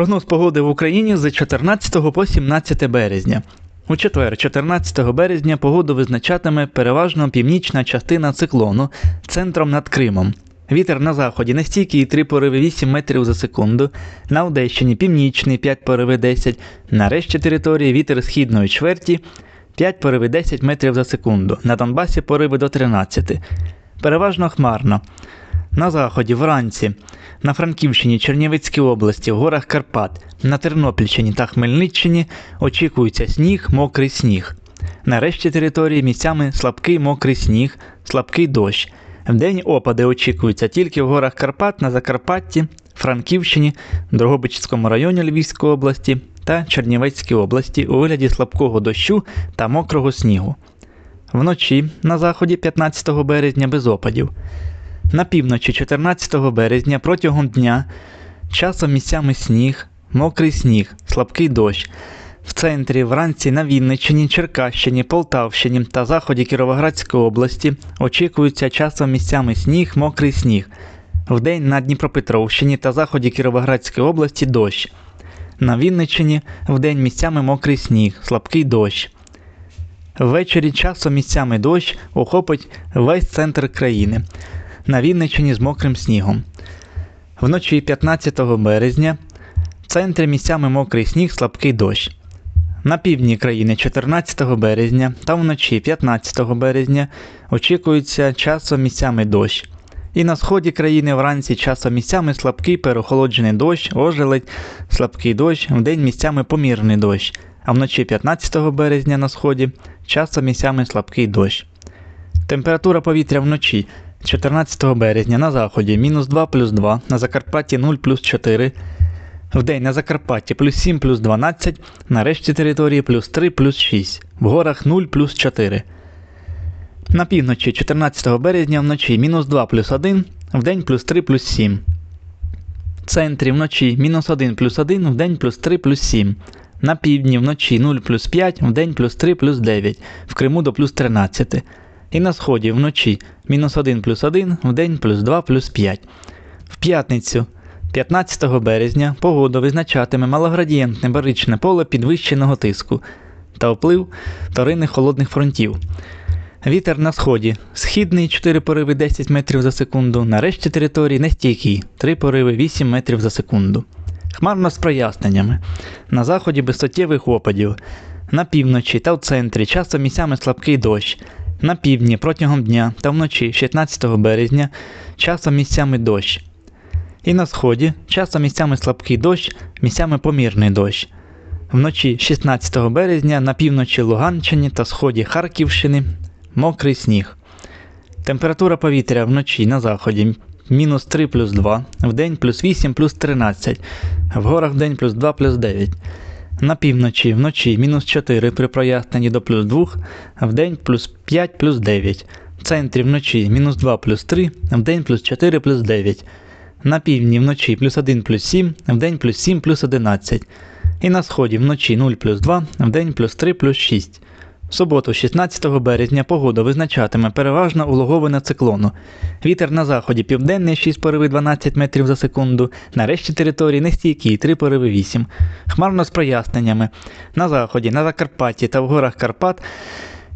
Прогноз погоди в Україні з 14 по 17 березня. У четвер, 14 березня, погоду визначатиме переважно північна частина циклону центром над Кримом. Вітер на заході нестійкий 3 пориви 8 метрів за секунду, на Одещині північний 5 пориви 10, на решті території вітер східної чверті 5 пориви 10 метрів за секунду, на Донбасі пориви до 13. Переважно хмарно. На заході вранці, на Франківщині, Чернівецькій області, в горах Карпат, на Тернопільщині та Хмельниччині очікується сніг, мокрий сніг. На решті території місцями слабкий мокрий сніг, слабкий дощ. Вдень опади очікуються тільки в горах Карпат на Закарпатті, Франківщині, Дрогобичському районі Львівської області та Чернівецькій області у вигляді слабкого дощу та мокрого снігу. Вночі на заході 15 березня без опадів. На півночі 14 березня протягом дня часом місцями сніг, мокрий сніг, слабкий дощ. В центрі, вранці на Вінниччині, Черкащині, Полтавщині та заході Кіровоградської області очікується часом місцями сніг, мокрий сніг. Вдень на Дніпропетровщині та заході Кіровоградської області дощ. На Вінниччині вдень місцями мокрий сніг, слабкий дощ. Ввечері часом місцями дощ охопить весь центр країни. На Вінниччині з мокрим снігом. Вночі 15 березня в центрі місцями мокрий сніг, слабкий дощ. На півдні країни 14 березня та вночі 15 березня очікується часом місцями дощ. І на сході країни вранці часом місцями слабкий переохолоджений дощ, ожеледь, слабкий дощ, вдень місцями помірний дощ, а вночі 15 березня на сході часом місцями слабкий дощ. Температура повітря вночі 14 березня на заході мінус 2 плюс 2, на Закарпатті 0 плюс 4, Вдень на Закарпатті плюс 7 плюс 12, на решті території плюс 3 плюс 6, в горах 0 плюс 4. На півночі 14 березня вночі мінус 2 плюс 1, вдень плюс 3 плюс 7. В центрі вночі мінус 1 плюс 1, вдень плюс 3 плюс 7. На півдні вночі 0 плюс 5, вдень плюс 3 плюс 9, в Криму до плюс 13. І на сході вночі мінус 1 плюс 1, вдень плюс 2 плюс 5. В п'ятницю 15 березня погода визначатиме малоградієнтне баричне поле підвищеного тиску та вплив вторинних холодних фронтів. Вітер на сході східний 4 пориви 10 метрів за секунду, на решті території нестійкий 3 пориви 8 метрів за секунду. Хмарно з проясненнями. На заході без суттєвих опадів. На півночі та в центрі часто місцями слабкий дощ. На півдні протягом дня та вночі 16 березня часом місцями дощ. І на сході часом місцями слабкий дощ, місцями помірний дощ. Вночі 16 березня на півночі Луганщини та сході Харківщини мокрий сніг. Температура повітря вночі на заході мінус 3 плюс 2, вдень плюс 8 плюс 13, в горах вдень плюс 2 плюс 9. На півночі вночі мінус 4 при проясненні до плюс 2, вдень плюс 5 плюс 9. В центрі вночі мінус 2 плюс 3, вдень плюс 4 плюс 9. На півдні вночі плюс 1 плюс 7, вдень плюс 7 плюс 11. І на сході вночі 0 плюс 2, вдень плюс 3 плюс 6. В суботу, 16 березня, погода визначатиме переважно улоговане циклону. Вітер на заході південний 6 пориви 12 метрів за секунду, на решті території нестійкий 3 пориви 8. Хмарно з проясненнями. На заході, на Закарпатті та в горах Карпат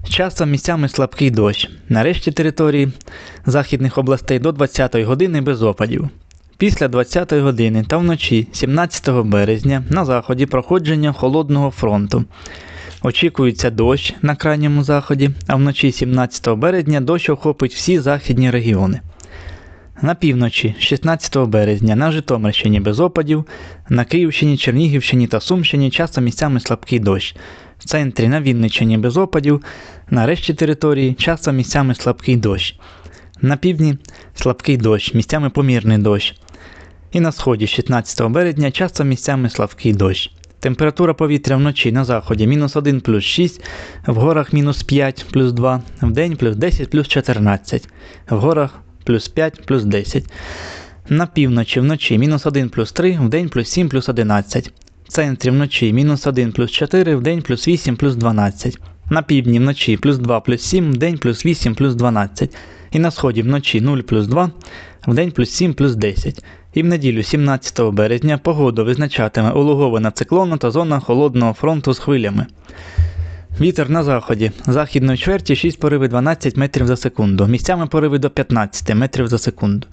часом місцями слабкий дощ. На решті території західних областей до 20 години без опадів. Після 20 години та вночі 17 березня на заході проходження холодного фронту. Очікується дощ на крайньому заході, а вночі 17 березня дощ охопить всі західні регіони. На півночі 16 березня на Житомирщині без опадів, на Київщині, Чернігівщині та Сумщині часто місцями слабкий дощ. В центрі на Вінниччині без опадів, на решті території часто місцями слабкий дощ. На півдні слабкий дощ, місцями помірний дощ. І на сході 16 березня часто місцями слабкий дощ. Температура повітря вночі на заході мінус 1 плюс 6, в горах мінус 5 плюс 2, в день плюс 10 плюс 14, в горах плюс 5 плюс 10. На півночі вночі мінус 1 плюс 3, в день плюс 7 плюс 11. В центрі вночі мінус 1 плюс 4, в день плюс 8 плюс 12. На півдні вночі плюс 2 плюс 7, в день плюс 8 плюс 12. І на сході вночі 0 плюс 2, в день плюс 7 плюс 10. І в неділю 17 березня погоду визначатиме улугована циклону та зона холодного фронту з хвилями. Вітер на заході. Західної чверті 6 пориви 12 метрів за секунду. Місцями пориви до 15 метрів за секунду.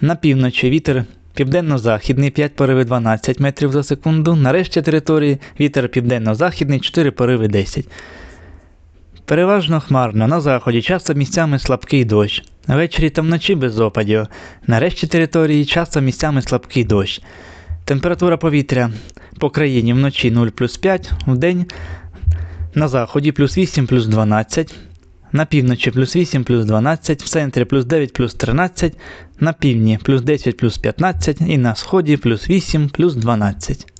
На півночі вітер південно-західний 5 пориви 12 метрів за секунду. На решті території вітер південно-західний 4 пориви 10. Переважно хмарно, на заході часто місцями слабкий дощ. Ввечері та вночі без опадів. На решті території часто місцями слабкий дощ. Температура повітря по країні вночі 0 плюс 5, вдень на заході плюс 8 плюс 12, на півночі плюс 8 плюс 12, в центрі плюс 9 плюс 13, на півдні плюс 10 плюс 15 і на сході плюс 8 плюс 12.